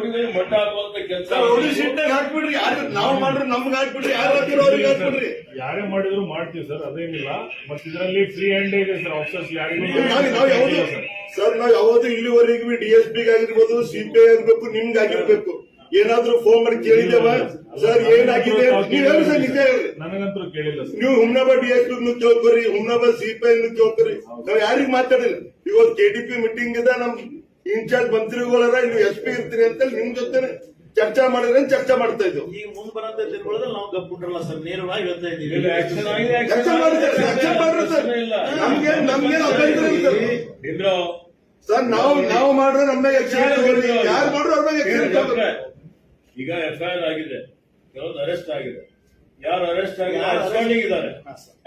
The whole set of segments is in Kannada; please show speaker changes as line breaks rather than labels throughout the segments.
ರೌಡಿಗಳಿಗೆ ಮಠ ಹಾಕುವಂತ ಕೆಲಸ
ಶೀಟ್ನಾಗ ಹಾಕ್ಬಿಡ್ರಿ ಯಾರು ನಾವ್ ಮಾಡ್ರಿ ನಮ್ಗ್ ಹಾಕ್ಬಿಡ್ರಿ ಯಾರು ಹಾಕಿರೋ ಅವ್ರಿಗೆ ಹಾಕ್ಬಿಡ್ರಿ.
ಯಾರೇ ಮಾಡಿದ್ರು ಮಾಡ್ತೀವಿ ಸರ್ ಅದೇನಿಲ್ಲ. ಮತ್ತೆ ಇದರಲ್ಲಿ ಫ್ರೀ ಹ್ಯಾಂಡ್ ಇದೆ ಸರ್ ಆಫೀಸರ್ಸ್ ಯಾರಿಗೂ
ನಾವ್ ನಾವ್ ಯಾವ್ದು ಸರ್. ನಾವ್ ಯಾವತ್ತು ಇಲ್ಲಿವರೆಗೂ ಡಿ ಎಸ್ ಪಿ ಆಗಿರ್ಬೋದು ಸಿಪಿಐ ಆಗಿರ್ಬೇಕು ನಿಮ್ಗೆ ಆಗಿರ್ಬೇಕು. ಏನಾದ್ರೂ ಫೋನ್ ಮಾಡಿ ಕೇಳಿದ್ದೇವ? ಸರ್ ಏನಾಗಿದೆ ನೀವ್ ಹೇಳಿ ಸರ್ ನಿಜ ಹೇಳ್ರಿ
ನನಗಂತೂ ಕೇಳಿಲ್ಲ ಸರ್.
ನೀವು ಹುಮ್ನಾಬಾದ್ ಡಿ ಎಸ್ ಪಿ ಕೇಳ್ಕೊರಿ ಹುಮ್ನಾಬಾದ್ ಸಿಪಿಐ ಕೇಳ್ಕೊರಿ. ನಾವ್ ಯಾರಿಗ್ ಮಾತಾಡಿಲ್ಲ. ಇವತ್ತು ಕೆ ಡಿ ಪಿ ಮೀಟಿಂಗ್ ಇದೆ ನಮ್ ಇನ್ಚಾರ್ಜ್ ಮಂತ್ರಿಗಳರ ನೀವು ಎಸ್ ಪಿ ಇರ್ತೀರಿ ಅಂತ ನಿಮ್ ಜೊತೆ ಚರ್ಚಾ ಮಾಡಿದ್ರೆ ಚರ್ಚಾ ಮಾಡ್ತಾ ಇದ್ದು
ಈಗ ಮುಂದ್ ಬರಂತ ದಿನಗಳಲ್ಲಿ ನಾವು ಗಪ್ಪಿಟ್ರಲ್ಲ ಸರ್ ನೇರವಾಗಿ ಹೇಳ್ತಾ ಇದ್ದೀವಿ.
ಚರ್ಚೆ ಮಾಡಿದ್ರೆ ಚರ್ಚೆ ಮಾಡ್ರಿ ಸರ್.
ಇಲ್ಲ.
ನಮ್ಗೆ ಅಭ್ಯಂತರ ಇಲ್ಲ ಸರ್. ನಾವು ನಾವು ಮಾಡ್ರೆ ನಮ್ಮ ಎಕ್ಸಿಡೆಂಟ್ ಯಾರು ಮಾಡ್ರು ಅವ್ರ ಮೇಲೆ
ಈಗ ಎಫ್ಐಆರ್ ಐ ಆರ್ ಆಗಿದೆ. ಕೆಲವೊಂದು ಅರೆಸ್ಟ್ ಆಗಿದೆ. ಯಾರು ಅರೆಸ್ಟ್ ಆಗಿದ್ದಾರೆ
ಯಾರು
ಅಬ್ಸ್ಕಾಂಡಿಂಗ್ ಇದ್ದಾರೆ.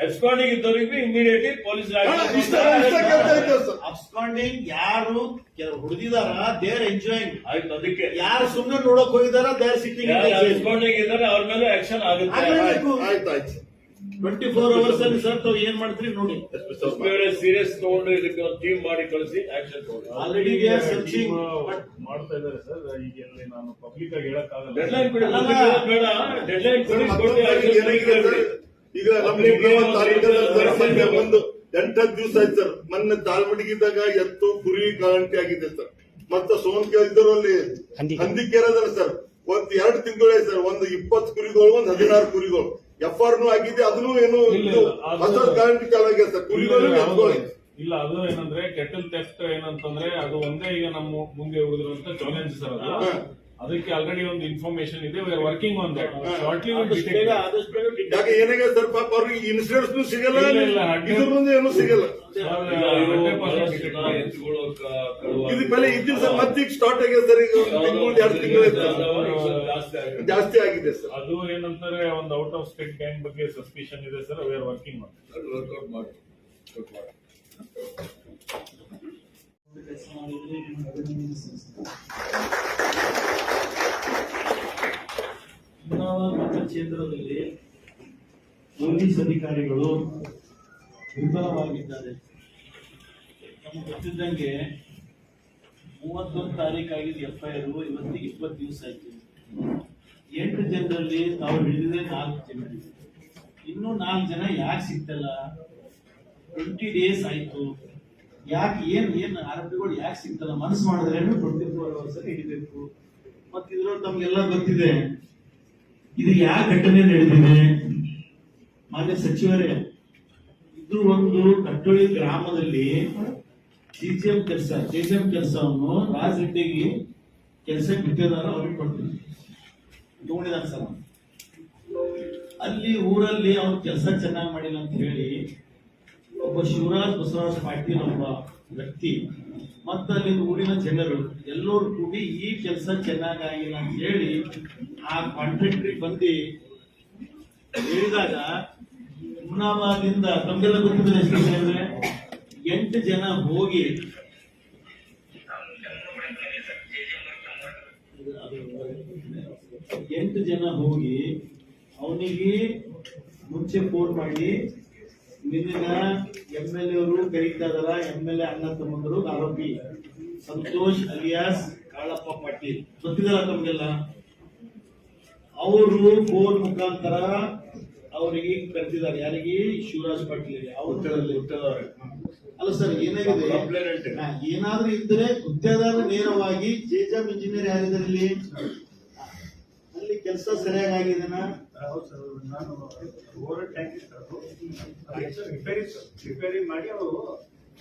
ಅಬ್ಸ್ಕಾಂಡಿಂಗ್ ಇದ್ದವರಿಗೆ ಇಮಿಡಿಯೇಟ್ಲಿ ಪೊಲೀಸ್
ಅಬ್ಸ್ಕಾಂಡಿಂಗ್ ಯಾರು ಕೆಲವು ಹುಡುಗಿದಾರ ದೇರ್ ಎಂಜಾಯಿಂಗ್
ಆಯ್ತು ಅದಕ್ಕೆ.
ಯಾರು ಸುಮ್ಮನೆ ನೋಡಕ್ ಹೋಗಿದಾರ? ದೇರ್ ಸಿಟ್ಟಿಂಗ್
ಯಾರು ಅಬ್ಸ್ಕಾಂಡಿಂಗ್ ಇದ್ದಾರೆ ಅವ್ರ ಮೇಲೆ ಆಕ್ಷನ್ ಆಗುತ್ತೆ.
ಆಯ್ತು.
ಟ್ವೆಂಟಿ ಫೋರ್ ಅವರ್ಸ್ ಅಲ್ಲಿ ಸರ್ ತಾವು ಏನ್ ಮಾಡ್ತೀರಿ ನೋಡಿ.
ಸೀರಿಯಸ್ ತಗೊಂಡು ಇದಕ್ಕೆ ಒಂದು ಟೀಮ್ ಮಾಡಿ ಕಳಿಸಿ ಆಕ್ಷನ್ ತಗೊಂಡು.
ಆಲ್ರೆಡಿ ಸರ್ಚಿಂಗ್
ಮಾಡ್ತಾ ಇದ್ದಾರೆ ಸರ್ ಈಗ ಎಲ್ಲಿ ನಾನು ಪಬ್ಲಿಕ್ ಆಗಿ ಹೇಳಕ್ ಆಗಲ್ಲ
ಡೆಡ್ಲೈನ್ ಕೊಡಿ
ಅಲ್ಲ.
ಮುಂದೆ ಬೇಡ. ಡೆಡ್ಲೈನ್ ಕೊಡಿ ಕೊಡಿ action
ಏನಾಗಿದೆ ಸರ್? ಈಗ ಮೊನ್ನೆ ಒಂದು ಎಂಟತ್ತು ದಿವಸ ಆಯ್ತು ಸರ್ ಮೊನ್ನೆ ತಾಳ್ಮಡಿಗಿದ್ದಾಗ ಎತ್ತು ಕುರಿ ಗಾರಂಟಿ ಆಗಿದೆ ಸರ್ ಮತ್ತೆ ಕೆಲ್ದರು ಅಲ್ಲಿ ಹಂದಿಕೇರದಲ್ಲ ಸರ್ ಒಂದ್ ಎರಡು ತಿಂಗಳೇ ಸರ್ ಒಂದು ಇಪ್ಪತ್ತು ಕುರಿಗಳು ಒಂದ್ ಹದಿನಾರು ಕುರಿಗಳು. ಎಫ್ ಆರ್ ಆಗಿದೆ ಅದನ್ನು ಏನು ಹೊಸ ಆಗಿದೆ ಸರ್ ಕುರಿಗಳು
ಇಲ್ಲ ಅದು ಏನಂದ್ರೆ ಕೆಟಲ್ ಟೆಸ್ಟ್ ಏನಂತಂದ್ರೆ ಅದು ಒಂದೇ ಈಗ ನಮ್ಮ ಮುಂದೆ ಉಳಿದಿರುವಂತ ಚಾಲೆಂಜ್ ಸರ್ ಅದು. ಅದಕ್ಕೆ ಆಲ್ರೆಡಿ ಒಂದು ಇನ್ಫಾರ್ಮೇಶನ್ ಇದೆ. We are working on that shortly
ಬೇಗ ಡಿಟೆಕ್ಟ್
ಯಾಕೆ ಏನಾಗಿದೆ ಸರ್? ಪಾಪ ಅವ್ರಿಗೆ ಇನ್ಸೂರೆನ್ಸ್ ಸಿಗಲ್ಲ ಇದ್ರ ಮುಂದೆ ಏನು ಸಿಗಲ್ಲ. ಇದು ಬೆಲೆ ಇದ್ದಿಲ್ಲ ಸರ್ ಮತ್ತೆ ಸ್ಟಾರ್ಟ್ ಆಗಿದೆ ಸರ್. ಈಗ ತಿಂಗಳು ಎರಡು ತಿಂಗಳು
ಜಾಸ್ತಿ ಆಗಿದೆ.
ಜಾಸ್ತಿ ಆಗಿದೆ ಸರ್.
ಅದು ಏನಂತಾರೆ ಒಂದು ಔಟ್ ಆಫ್ ಸ್ಟೇಟ್ ಗ್ಯಾಂಗ್ ಬಗ್ಗೆ ಸಸ್ಪಿಷನ್ ಇದೆ sir. We are working on
workout ಮಾಡಿ. ವರ್ಕೌಟ್
ಪೊಲೀಸ್ ಅಧಿಕಾರಿಗಳು ವಿಫಲವಾಗಿದ್ದಾರೆ ನಮಗೆ ಗೊತ್ತಿದ್ದಂಗೆ ಮೂವತ್ತೊಂದು ತಾರೀಕಾಗಿದ್ದು ಎಫ್ ಐ ಆರ್ ಇವತ್ತಿಗೆ ಇಪ್ಪತ್ತು ದಿವಸ ಆಯ್ತು. ಎಂಟು ಜನರಲ್ಲಿ ತಾವು ಹಿಡಿದಿದೆ ನಾಲ್ಕು ಜನ ಇನ್ನೂ ನಾಲ್ಕು ಜನ ಯಾಕೆ ಸಿಗ್ತಲ್ಲ? ಟ್ವೆಂಟಿ ಡೇಸ್ ಆಯ್ತು. ಯಾಕೆ ಏನ್, ಏನು ಆರೋಪಿಗಳು ಯಾಕೆ ಸಿಗ್ತಲ್ಲ? ಮನಸ್ಸು ಮಾಡಿದ್ರೆ ಟ್ವೆಂಟಿ ಫೋರ್ ಅವರ್ಸ್ ಹಿಡಿಬೇಕು. ಮತ್ತೆ ಇದ್ರಲ್ಲಿ ತಮ್ಗೆಲ್ಲ ಗೊತ್ತಿದೆ. ಇದು ಯಾವ ಘಟನೆ ನಡೆದಿದೆ? ಮಾನ್ಯ ಸಚಿವರೇ, ಇದು ಒಂದು ಕಟ್ಟೋಳಿ ಗ್ರಾಮದಲ್ಲಿ ಸಿಸಿಎಂ ಕೆಲಸ ಸಿಸಿಎಂ ಕೆಲಸವನ್ನು ರಾಜ್ ರೆಡ್ಡಿಗೆ ಕೆಲಸ ಬಿಟ್ಟಿದ್ದಾರೆ, ಅವ್ರಿಗೆ ಕೊಡ್ತೀನಿ. ತಗೊಂಡಿದ್ದಾರೆ ಸರ್. ಅಲ್ಲಿ ಊರಲ್ಲಿ ಅವ್ರ ಕೆಲಸ ಚೆನ್ನಾಗಿ ಮಾಡಿಲ್ಲ ಅಂತ ಹೇಳಿ ಒಬ್ಬ ಶಿವರಾಜ್ ಬಸವರಾಜ್ ಪಾಟೀಲ್ ಒಬ್ಬ ವ್ಯಕ್ತಿ, ಮತ್ತು ಅಲ್ಲಿ ಊರಿನ ಜನರು, ಎಲ್ಲರೂ ಕೂಡಿ ಈ ಕೆಲಸ ಚೆನ್ನಾಗಾಗಿಲ್ಲ ಅಂತ ಹೇಳಿ ಆ ಕಾಂಟ್ರಾಕ್ಟ್ರಿಗೆ ಬಂದು ಹೇಳಿದಾಗ ಉನ್ನಾವಾದಿಂದ ತಮಗೆಲ್ಲ ಗೊತ್ತಿದೆ ಎಷ್ಟು ಜನ ಇದ್ದಾರೆ? ಎಂಟು ಜನ ಹೋಗಿ ಎಂಟು ಜನ ಹೋಗಿ ಅವನಿಗೆ ಮುಂಚೆ ಫೋನ್ ಮಾಡಿ ನಿನ್ನ ಎಂ ಎಲ್ ಎ ಅವರು ಕರೀತಾ ಇದಾರ ಎಂ ಎಲ್ ಎ ಅಣ್ಣ ತಮ್ಮಂದರು, ಆರೋಪಿ ಸಂತೋಷ್ ಅಲಿಯಾಸ್ ಕಾಳಪ್ಪ ಪಾಟೀಲ್. ಗೊತ್ತಿದಾರ ತಮ್ಗೆಲ್ಲ? ಅವರು ಫೋನ್ ಮುಖಾಂತರ ಅವರಿಗೆ ಕರೆದಿದ್ದಾರೆ. ಯಾರಿಗೆ? ಶಿವರಾಜ್ ಪಾಟೀಲ್ ಅವರು ಅಲ್ಲ ಸರ್ ಏನಾಗಿದೆ? ಏನಾದ್ರೂ ಇದ್ರೆ ಗುತ್ತೇದಾರ ನೇರವಾಗಿ ಜೇಜಾಬ್ ಇಂಜಿನಿಯರ್ ಯಾರಿದ್ದಾರೆ ಇಲ್ಲಿ ಅಲ್ಲಿ ಕೆಲಸ ಸರಿಯಾಗಿ ಆಗಿದೆನಾ
ಹೌದು ಸರ್ ನಾನು ಓವರ್ ಟ್ಯಾಂಕ್ ರಿಪೇರಿ ರಿಪೇರಿ ಮಾಡಿ ಅವರು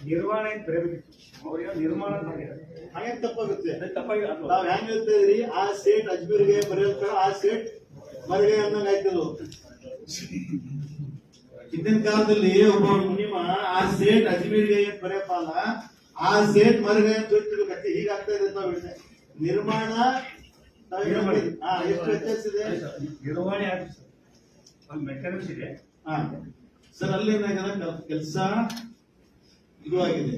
ನಿರ್ವಹಣೆ ಅಂತ ಬರಬೇಕಿತ್ತು. ನಿರ್ಮಾಣ ಮಾಡಿದ್ದಾರೆ
ಹಾಗೆ ತಪ್ಪಾಗುತ್ತೆ?
ತಪ್ಪಾಗಿ ಅಲ್ಲ
ನಾವ್ ಹೆಂಗ್ ಹೇಳ್ತಾ ಇದ್ರಿ ಆ ಸೇಟ್ ಅಜ್ಮೀರ್ಗೆ ಬರೆಯೋತರ ಆ ಸೇಟ್ ಮರಗೆ ಅನ್ನಂಗ್ ಆಯ್ತದು ಹಿಂದಿನ ಕಾಲದಲ್ಲಿ ಒಬ್ಬ ಮುನಿಮ ಆ ಸೇಟ್ ಅಜ್ಮೀರ್ಗೆ ಏನ್ ಬರೆಯಪ್ಪ ಅಲ್ಲ ಆ ಸೇಟ್ ಮರಗೆ ಅಂತ ಗೊತ್ತಿರ್ಬೇಕತ್ತೆ ಹೀಗಾಗ್ತಾ ಇದೆ ಅಂತ ಹೇಳಿದೆ. ನಿರ್ಮಾಣ ಎಷ್ಟು ವ್ಯತ್ಯಾಸ ಇದೆ?
ನಿರ್ವಹಣೆ ಒಂದು ಮೆಕ್ಯಾನಿಕ್ಸ್ ಇದೆ.
ಹಾ. ಸರ್ ಅಲ್ಲಿ ಏನಾಗಿದೆ ಕೆಲಸ ಇದು ಆಗಿದೆ